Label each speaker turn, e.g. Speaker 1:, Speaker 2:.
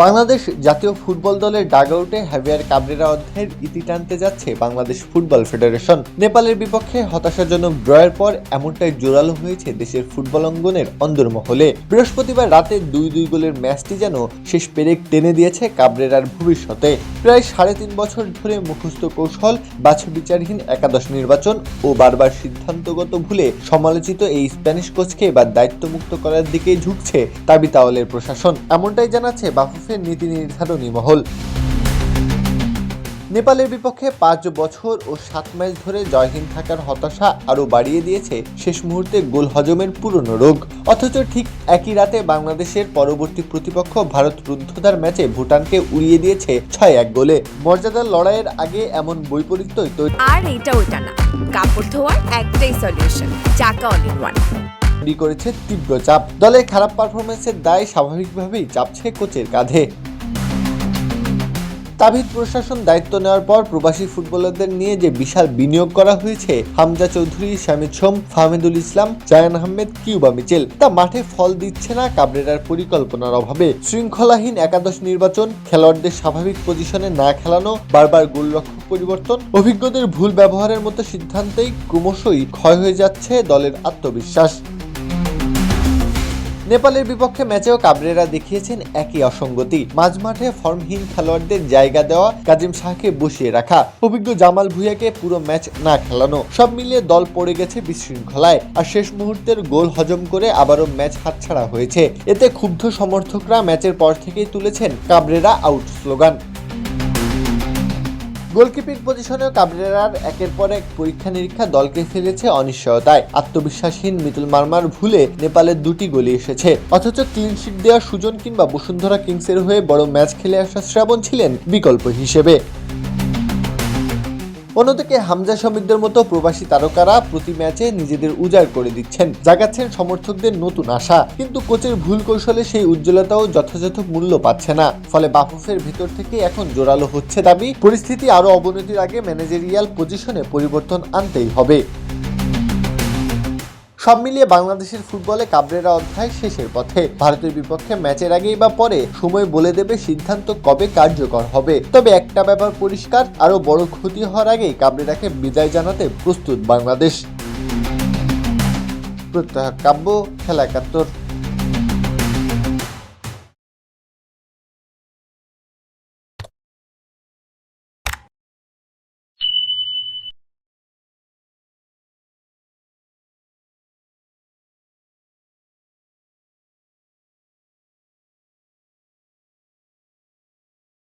Speaker 1: বাংলাদেশ জাতীয় ফুটবল দলের ডাগআউটে heavier Cabrera অধ্যায়ের ইতি টানতে যাচ্ছে বাংলাদেশ ফুটবল ফেডারেশন। নেপালের বিপক্ষে হতাশাজনক ড্রয়ের পর এমনটাই জোরালো হয়েছে দেশের ফুটবল অঙ্গনের অন্দরমহলে। বৃহস্পতিবার রাতে দুই দুই গোলের ম্যাচটি যেন শেষ পেরেক টেনে দিয়েছে কাবরেরার ভবিষ্যতে। প্রায় সাড়ে তিন বছর ধরে মুখস্থ কৌশল বাছু বিচারহীন একাদশ নির্বাচন ও বারবার সিদ্ধান্তগত ভুলে সমালোচিত এই স্প্যানিশ কোচকে এবার দায়িত্বমুক্ত করার দিকেই ঝুঁকছে তাবি তাওয়ালের প্রশাসন। এমনটাই জানাচ্ছে বাফুফের নীতি নির্ধারণী মহল। নেপালের বিপক্ষে পাঁচ বছর ও সাত ম্যাচ ধরে জয়হীন থাকার হতাশা আরও বাড়িয়ে দিয়েছে শেষ মুহূর্তে গোল হজমের পুরনো রোগ। অথচ ঠিক একই রাতে বাংলাদেশের পরবর্তী প্রতিপক্ষ ভারত রুদ্ধতার ম্যাচে ভুটানকে উড়িয়ে দিয়েছে ছয় এক গোলে। মর্যাদার লড়াইয়ের আগে এমন বৈপরীত্যই তৈরি
Speaker 2: আর এটা ওটা না। কাপড় ধোয়ার একটাই সলিউশন চাকা অল
Speaker 1: তৈরি করেছে তীব্র চাপ। দলের খারাপ পারফরমেন্সের দায় স্বাভাবিকভাবেই চাপছে কোচের কাঁধে। তাবিদ প্রশাসন দায়িত্ব নেওয়ার পর প্রবাসী ফুটবলারদের নিয়ে যে বিশাল বিনিয়োগ করা হয়েছে, হামজা চৌধুরী, শামিদ সোম, ফাহমিদুল ইসলাম, জায়ান আহমেদ, কিউবা মিচেল, তা মাঠে ফল দিচ্ছে না কাবরেরার পরিকল্পনার অভাবে। শৃঙ্খলাহীন একাদশ নির্বাচন, খেলোয়াড়দের স্বাভাবিক পজিশনে না খেলানো, বারবার গোলরক্ষক পরিবর্তন, অভিজ্ঞদের ভুল ব্যবহারের মতো সিদ্ধান্তেই ক্রমশই ক্ষয় হয়ে যাচ্ছে দলের আত্মবিশ্বাস। নেপালের বিপক্ষে ম্যাচেও কাবরেরা দেখিয়েছেন একই অসঙ্গতি। মাঝমাঠে ফর্মহীন খেলোয়াড়দের জায়গা দেওয়া কাজিম শাহকে বসিয়ে রাখা, অভিজ্ঞ জামাল ভুইয়াকে পুরো ম্যাচ না খেলানো, সব মিলিয়ে দল পড়ে গেছে বিশৃঙ্খলায়। আর শেষ মুহূর্তের গোল হজম করে আবারও ম্যাচ হাতছাড়া হয়েছে। এতে ক্ষুব্ধ সমর্থকরা ম্যাচের পর থেকেই তুলেছেন কাবরেরা আউট স্লোগান। গোলকিপিং পজিশনেও কাবরেরার একের পর এক পরীক্ষা নিরীক্ষা দলকে ফেলেছে অনিশ্চয়তায়। আত্মবিশ্বাসহীন মিতুল মার্মার ভুলে নেপালের দুটি গলি এসেছে। অথচ ক্লিন শিট দেওয়া সুজন কিংবা বসুন্ধরা কিংসের হয়ে বড় ম্যাচ খেলে আসা শ্রাবণ ছিলেন বিকল্প হিসেবে। অন্যদিকে হামজা সমীরদের মতো প্রবাসী তারকারা প্রতি ম্যাচে নিজেদের উজাড় করে দিচ্ছেন। জাগাচ্ছেন সমর্থকদের নতুন আশা। কিন্তু কোচের ভুল কৌশলে সেই উজ্জ্বলতাও যথাযথ মূল্য পাচ্ছে না। ফলে বাফুফের ভেতর থেকে এখন জোরালো হচ্ছে দাবি। পরিস্থিতি আরও অবনতির আগে ম্যানেজেরিয়াল পজিশনে পরিবর্তন আনতেই হবে। সব মিলিয়ে বাংলাদেশের ফুটবলে কাবরেরা অধ্যায় শেষের পথে। ভারতের বিপক্ষে ম্যাচের আগেই বা পরে সময় বলে দেবে সিদ্ধান্ত কবে কার্যকর হবে। তবে একটা ব্যাপার পরিষ্কার, আরও বড় ক্ষতি হওয়ার আগেই কাবরেরাকে বিদায় জানাতে প্রস্তুত বাংলাদেশ। প্রত্যহ কাব্য, খেলা একাত্তর।